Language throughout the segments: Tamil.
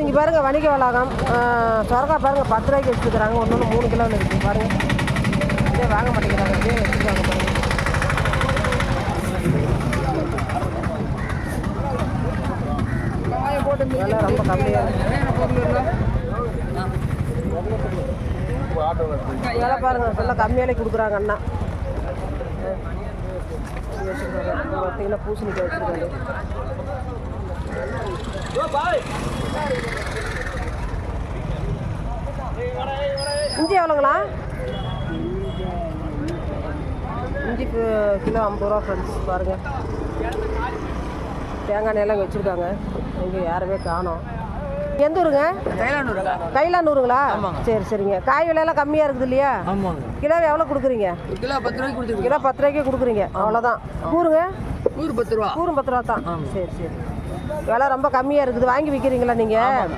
இங்கே பாருங்க வணிக வளாகம். சொரக்கா பாருங்க பத்து ரூபாய்க்கு வச்சுருக்குறாங்க ஒன்று ஒன்று மூணு கிலோவில் இருக்குது பாருங்க. இதே வாங்க மாட்டேங்கிறாங்க இதே வச்சுருக்காங்க பாருங்க. விலை ரொம்ப கம்மியாக விலை பாருங்க நல்லா கம்மியாலே கொடுக்குறாங்க அண்ணா. பார்த்தீங்கன்னா பூசணிக்காய் வச்சுருக்காங்க இஞ்சி எவ்வளோங்களா? இஞ்சி கிலோ ஐம்பது ரூபா ஃப்ரெண்ட்ஸ் பாருங்கள் தேங்காய் இங்கே வச்சுருக்காங்க. இங்கே யாருமே காணோம். எந்த ஊருங்க? கைலானூருங்களா சரி சரிங்க. காய் விலையெல்லாம் கம்மியாக இருக்குது இல்லையா? கிலோ எவ்வளோ கொடுக்குறீங்க? கிலோ பத்து ரூபாய்க்கு கிலோ பத்து ரூபாய்க்கே கொடுக்குறீங்க. அவ்வளோதான். கூறுங்க நூறு பத்து ரூபா. கூறும் பத்து ரூபா தான். சரி சரி. விலை ரொம்ப கம்மியாக இருக்குது. வாங்கி விற்கிறீங்களா நீங்கள்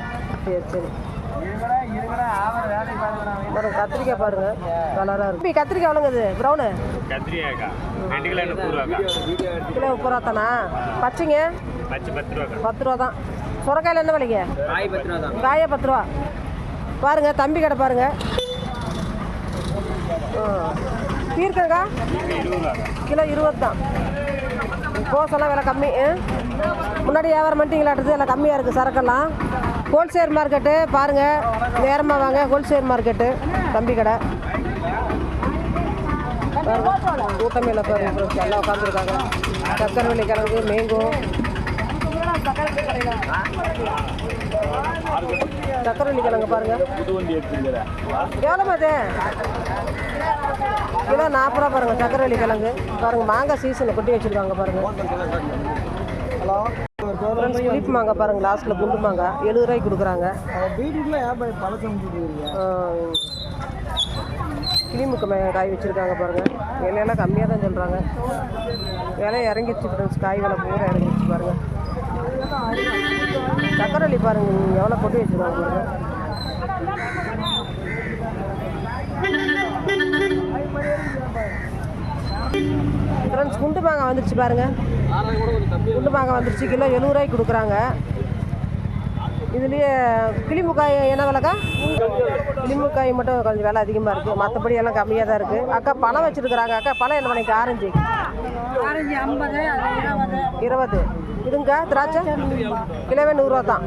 சரி சரி. கத்திரிக்காய் பாருங்க. கலராக இருக்கு. கத்திரிக்காய் எவ்வளோங்க இது? ப்ரௌனு கிலோ முப்பது ரூபா தானா? பச்சைங்க? பச்சை பத்து ரூபா தான். சுரக்காயில் என்ன விலைங்க? காய் பத்து ரூபா பாருங்க தம்பி கடை பாருங்க. பீர்க்கங்கா கிலோ இருபது தான். கோஸெல்லாம் விலை கம்மி ஆ? முன்னாடி வியாபாரம் பண்ணிட்டீங்களாட்டுது எல்லாம் கம்மியாக இருக்குது சரக்கெல்லாம். ஹோல்சேல் மார்க்கெட்டு பாருங்கள் நேரமாக வாங்க ஹோல்சேல் மார்க்கெட்டு தம்பி கடை. பாருங்க, கூட்டமே இல்லை பாருங்க எல்லாம் உட்காந்துருக்காங்க சக்கரவள்ளி கிழங்கு மேங்கோ சக்கரவள்ளி கிழங்கு பாருங்கள் எவ்வளோ அது? கிலோ நாற்பது ரூபா பாருங்க சக்கரவள்ளி கிழங்கு. பாருங்கள் மாங்காய் சீசனில் கொட்டி வச்சிருக்காங்க பாருங்கள் ஹலோ புளிப்பு மாங்காய் பாருங்க லாஸ்ட்டில் குண்டு மாங்காய் எழுபது ரூபாய்க்கு கொடுக்குறாங்க. கிளிமுக்கு மே காய் வச்சுருக்காங்க பாருங்கள் விலையெல்லாம் கம்மியாக தான் சொல்கிறாங்க விலை இறங்கிடுச்சு ஃப்ரெண்ட்ஸ் காய் விலை பூரா இறங்கிடுச்சு பாருங்கள் சக்கரவள்ளி பாருங்க எவ்வளோ கொட்டி வச்சுருக்காங்க பாருங்க. ஃப்ரெண்ட்ஸ் குண்டு மாங்காய் வந்துருச்சு பாருங்க. குண்டு மாங்காய் வந்துருச்சு. கிலோ எழுபது ரூபாய்க்கு கொடுக்குறாங்க. இதுலேயே கிளிமுக்காய் என்ன விலைக்கா? கிளிமுக்காய் மட்டும் கொஞ்சம் விலை அதிகமாக இருக்குது மற்றபடி எல்லாம் கம்மியாக தான் இருக்குது அக்கா பழம் வச்சுருக்குறாங்க. அக்கா பழம் என்ன விலைக்கு ஆரஞ்சு. ஆரஞ்சு ஐம்பது இருபது. இருபது இதுங்க திராட்சை? கிலோவே நூறுரூவா தான்